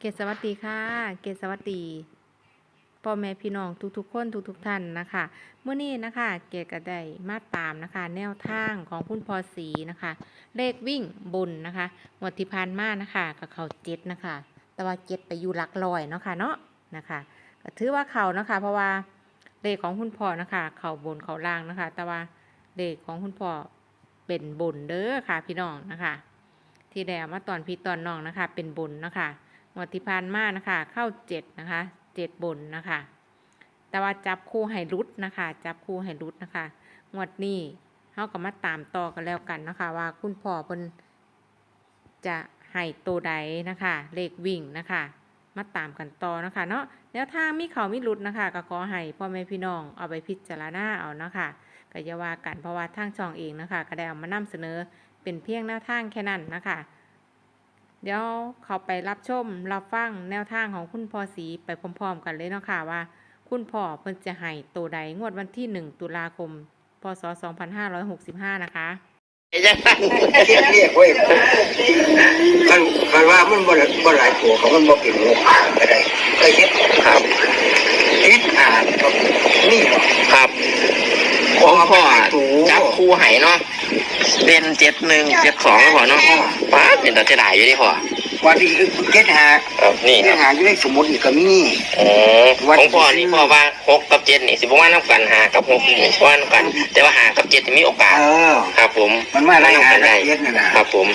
เกศสวัสดีค่ะ เกศสวัสดีพ่อแม่พี่น้องทุกๆ คนทุกๆท่านนะคะเมื่อนี้นะคะ เกศก็ได้มาตามนะคะ แนวทางของคุณพอสีนะคะ เลขวิ่งบนนะคะงวดที่ผ่านมานะคะกับเขาเจ็ดนะคะ แต่ว่าเจ็ดไปอยู่หลักลอยเนาะค่ะเนาะนะคะก็ถือว่าเขานะคะ เพราะว่าเลขของคุณพ่อนะคะ เขาบนเขาล่างนะคะ แต่ว่าเลขของคุณพ่อเป็นบนเด้อค่ะ พี่น้องนะคะ ที่แดวมาตอนพี่ตอนน้องนะคะ เป็นบนนะคะ งวดที่ผ่านมานะคะ เข้าเจ็ดนะคะเจ็ดบนนะคะ แต่ว่าจับคู่ให้รุดนะคะ จับคู่ให้รุดนะคะ งวดนี้เขาก็มาตามต่อกันแล้วกันนะคะ ว่าคุณพ่อเพิ่นจะให้ตัวใดนะคะ เลขวิ่งนะคะ มาตามกันต่อนะคะ เนาะแนวทางมีเขามีรุดนะคะก็ขอให้พ่อแม่พี่น้องเอาไปพิจารณาเอานะคะก็อย่าว่ากันเพราะว่าทางช่องเองนะคะ ก็ได้เอามานำเสนอเป็นเพียงแนวทางแค่นั้นนะคะ เดี๋ยวเขาไปรับชมรับฟังแนวทางของคุณพ่อสีไปพร้อมๆกันเลยเนาะค่ะว่า คุณพ่อเพิ่นจะให้ตัวใดงวดวันที่ 1 ตุลาคม พศ 2565 นะคะ ไอ้ยังไงเรียกเรียกเว้ยคันคันว่ามันบ่หลายบ่หลายตัวเขามันบ่เป็นโลหะก็ได้เคยเฮ็ดครับเฮ็ดอ่านก็นี่หรอกครับ ของพ่อจับคู่ไหเนาะเป็นเจ็ดหนึ่งเจ็ดสองพ่อเนาะป้าเป็นตาเสียดายอยู่ดิพ่อวันที่เฮ็ดหาครับนี่คเฮ็รัดบหาอยู่ในสมุดอีกก็มีอ๋อของพ่อนี่พ่อว่าหกกับเจ็ดนี่สิบว่าน้ำกันหากับหกนี่สิบว่าน้ำกัน แต่ว่าหากับเจ็ดนี่มีโอกาส เออ ครับผมมันมาได้หากันได้เฮ็ดนั่นน่ะ ครับผม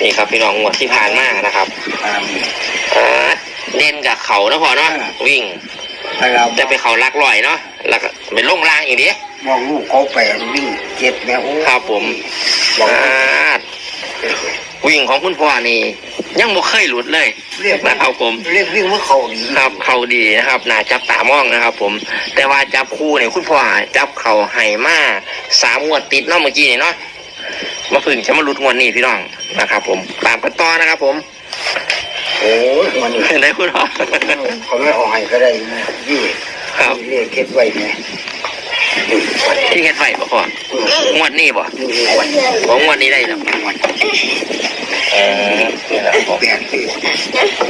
นี่ครับพี่น้องงวดที่ผ่านมานะครับอ่าอ่าเล่นกับเขานะพ่อเนาะอ่า วิ่ง แต่เราแต่ไปเขาลักลอยเนาะแล้วก็ไปลงล่างอีกดิ บอกลูกเขาไปวิ่งเจ็บแม่โอ้ครับผมบอกอ่าวิ่งของคุณพ่อนี่ ยังบ่เคยหลุดเลยเรียกนะครับผมเรียกวิ่งว่าเขาดีครับเขาดีนะครับน่าจับตามองนะครับ ผม แต่ว่าจับคู่เนี่ยคุณพ่อจับเข่าไห่มาสามงวดติดเนาะเมื่อกี้นี่เนาะมาพึ่งจะมาหลุดงวดนี้พี่น้องนะครับ ผมตามกันต่อนะครับ ผมโอ้ยมันเห็นไหมคุณพ่อเขาไม่เอาให้ก็ได้ยี่ครับเรียกเฮ็ดไว้ไง ที่เฮ็ดไว้บ่พ่องวดนี้บ่นี่วันของงวดนี้ได้แล้ววันเออนี่แหละครับผมแปดปี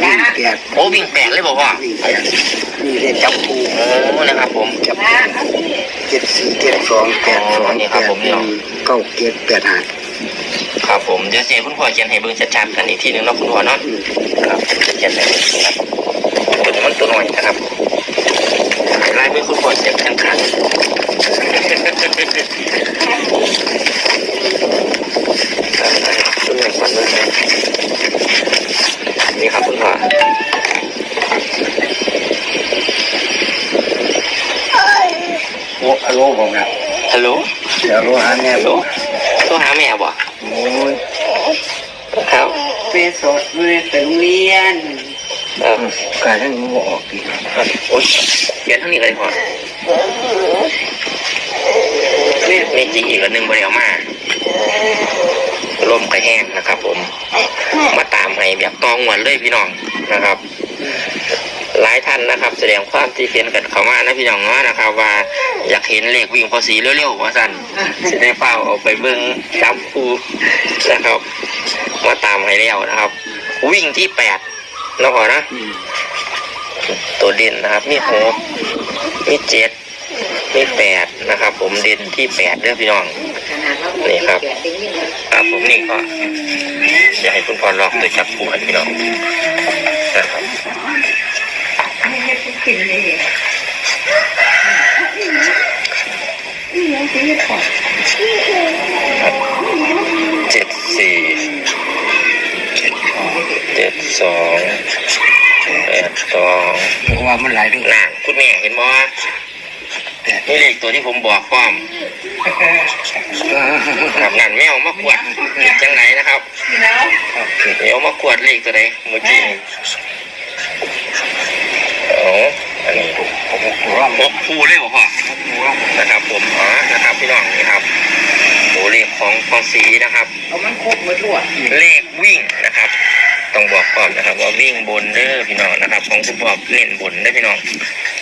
วิ่งแปดโอ้วิ่งแปดเลยบ่พ่อวิ่งแปดนี่เรียกจับคู่โอ้นะครับผมจับคู่เจ็ดสี่เจ็ดสองแปดสองนี่คแปรับดผมเนี่ยเก้าเจ็ดแปดห้าครับผมเดี๋ยวเสียคุณพ่อเขียนให้เบิ่งชัดๆกันอีกทีหนึงเนาะคุณพ่อเนาะครับจะเขียนอะไรครับตัวนี้มันตัวหน่อยนะครับลายมือคุณพ่อเขียนข้างขันตัวหน่อยก่อนเลยนี่ครับคุณพ่อ โอ้ ฮัลโหลผมนะฮัลโหลเดี๋ยวรู้หาแม่ฮัลโหลผมโทรหาแม่บ่โอ้ยครับไปสดไปไปโรงเรียนเออการทั้งนี้ว่าออกดีโอ้ยเขียนเท่านี้เลยพ่อนี่มีจริงอีกอันหนึ่งบริเอามาลมกระแห้งนะครับ ผม มาตามให้แบบตองหวนเลยพี่น้องนะครับ หลายท่านนะครับ แสดงความที่เห็นกันเข้ามานะพี่น้องเนาะนะครับ ว่าอยากเห็นเลขวิ่งพอสีเร็วๆว่าสั่นจะได้เฝ้าเอาไปเบิ้งจับคูนะครับมาตามให้แล้วนะครับ วิ่งที่แปดนะพอนะ ตัวเด่นนะครับ มีหกมีเจ็ดมีแปดนะครับ ผมเด่นที่แปดเด้อพี่น้องนี่ครับครับผมนี่ก็อยากให้คุณพรลองโดยจับปูให้พี่น้องนะครับ เจ็ดสี่เจ็ดสองแปดสองเพราะว่ามันหลายเรื่องน่ะคุณแม่เห็นบ่นี่เลขตัวที่ผมบอกความครับนั่นแมวมาขวดจังไหนนะครับแมวมาขวดเลขตัวไหนเมื่อกี้ นี่โอ้อันนี้ผมผมว่าหกคู่เลยบ่พ่อนะครับ ผมอ๋อนะครับพี่น้องนี่ครับโอ้เลขของพอสีนะครับเอามันครบหมดรวดเลขวิ่งนะครับต้องบอกก่อนนะครับ ว่าวิ่งบนเด้อพี่น้องนะครับ ของคุณพ่อเน้นบนเด้พี่น้อง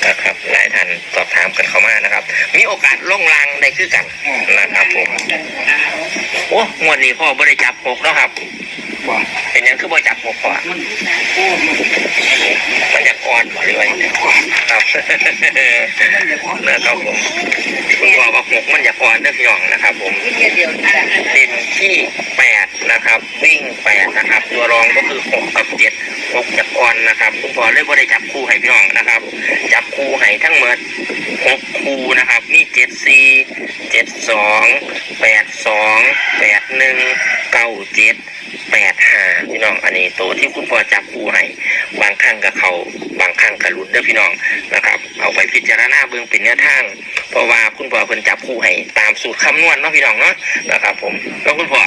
นะครับหลายท่านสอบถามกันเข้ามานะครับ มีโอกาสล่องลางได้คือกันนะครับ ผมโอ้ งวดนี้พ่อบ่ได้จับหกเนาะครับว่าเป็นหยังคือบ่จับหกพ่อมันโอ้มันอนบ่หรือว่าอย่างไรครับนะครับผมคุณพ่อว่าหกมันอยากอ่อนเด้อพี่น้องนะครับ ผมเดียวเดียวจ้ะเด่นที่แปดนะครับ วิ่งแปดนะครับ ตัวรองก็คือหกกับเจ็ดหกจากอ่อนนะครับคุณพ่อเลยบ่ได้จับคู่ให้พี่น้องนะครับ จับคู่ให้ทั้งหมดหกคู่นะครับนี่เจ็ดสี่เจ็ดสอง ตัวที่คุณพ่อจับคู่ให้บางครั้งกับเขาบางครั้งกับหลุดเด้อพี่น้องนะครับ เอาไปพิจารณาเบื้องเป็นแนวทาง เพราะว่าคุณพ่อเพิ่นจับคู่ให้ตามสูตรคำนวณเนาะพี่น้องเนาะนะครับ ผมแล้วคุณพ่อ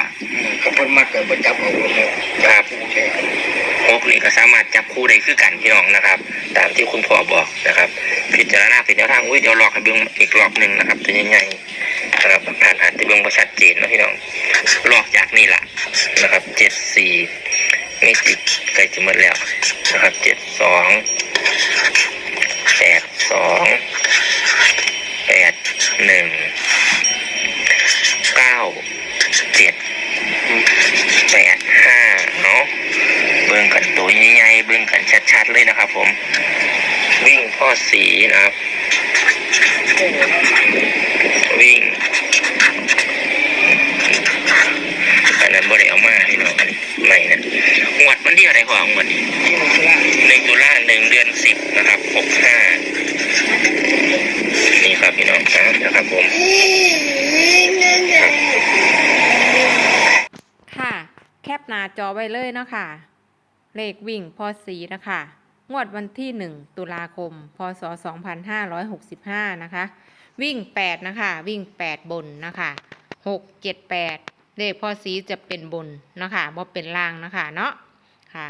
ก็เพิ่นมักจะบ่จับเอาเลยครับใช่หกนี่ก็สามารถจับคู่ได้คือกันพี่น้องนะครับ ตามที่คุณพ่อบอกนะครับ พิจารณาเป็นแนวทางอุ้ยเดี๋ยวหลอกให้เบิ่งอีกรอบหนึ่งนะครับตัวใหญ่ๆนะครับผ่านอาจจะเบิ่งประชัดเจนเนาะพี่น้องหลอกจากนี่แหละนะครับเจ็ดสี่ ไม่ติดใกล้จะหมดแล้วนะครับเจ็ดสองแปดสองแปดหนึ่งเก้าเจ็ดแปดห้าเนาะเบิ่งกันตัวใหญ่ๆเบิ่งกันชัดๆเลยนะครับผม วิ่งข้อสีนะครับ วิ่ง อันนั้นบริเอามาพี่น้องอันนี้ไม่นะง วดมันที่อะไรของวดนี้หนึ่งตุลาหนึ่งเดือนสิบนะครับหกห้านี่ครับพี่น้องครับนะครับผมค่ะ แคปหน้าจอไว้เลยเนาะค่ะ เลขวิ่งพอสีนะคะงวดวันที่ 1 ตุลาคม พศ 2565 นะคะ วิ่ง 8 นะคะ วิ่ง 8 บนนะคะ 6 7 8 เลขพอสีจะเป็นบนนะคะบ่เป็นล่างนะคะเนาะ ค่ะ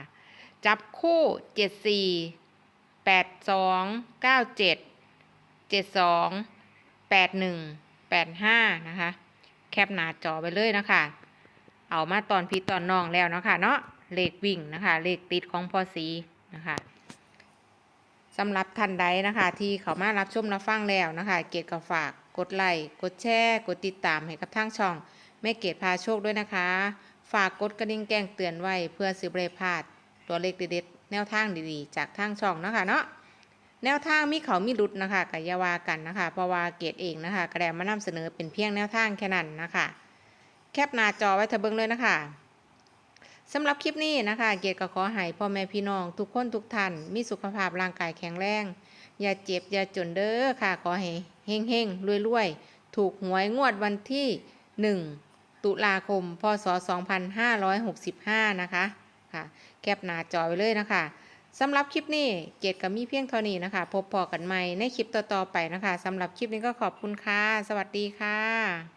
จับคู่ 74 82 97 72 81 85 นะคะ แคปหน้าจอไปเลยนะคะ เอามาตอนพี่ตอนน้องแล้วนะคะเนาะเลขวิ่งนะคะ เลขติดของพอสีนะคะสำหรับท่านใดนะคะ ที่เขามารับชมรับฟังแล้วนะคะ เกดก็ฝากกดไลค์กดแชร์ กดติดตามให้กับทางช่องแม่เกดพาโชคด้วยนะคะ ฝากกดกระดิ่งแจ้งเตือนไว้เพื่อสิบเรพลาดตัวเลขเด็ดๆแนวทางดีๆ จากทางช่องนะคะเนาะแนวทางมีเขามีรุดนะคะกับยาวากันนะคะเพราะว่าเกดเองนะคะ กระแดมมานำเสนอเป็นเพียงแนวทางแค่นั้นนะคะ แคปหน้าจอไว้เถอะเบิ่งเลยนะคะสำหรับคลิปนี้นะคะ เกียรติก็ขอให้พ่อแม่พี่น้อง ทุกคนทุกท่านมีสุขภาพร่างกายแข็งแรง อย่าเจ็บ อย่าจนเด้อค่ะ ขอให้เฮงเฮงรวยรวยๆถูกหวยงวดวันที่1 ตุลาคม พศ 2565 นะคะค่ะแคปหน้าจอไว้เลยนะคะสำหรับคลิปนี้เกดกับมีเพียงเท่านี้นะคะ พบพอกันใหม่ในคลิปต่อๆไปนะคะสำหรับคลิปนี้ก็ขอบคุณค่ะ สวัสดีค่ะ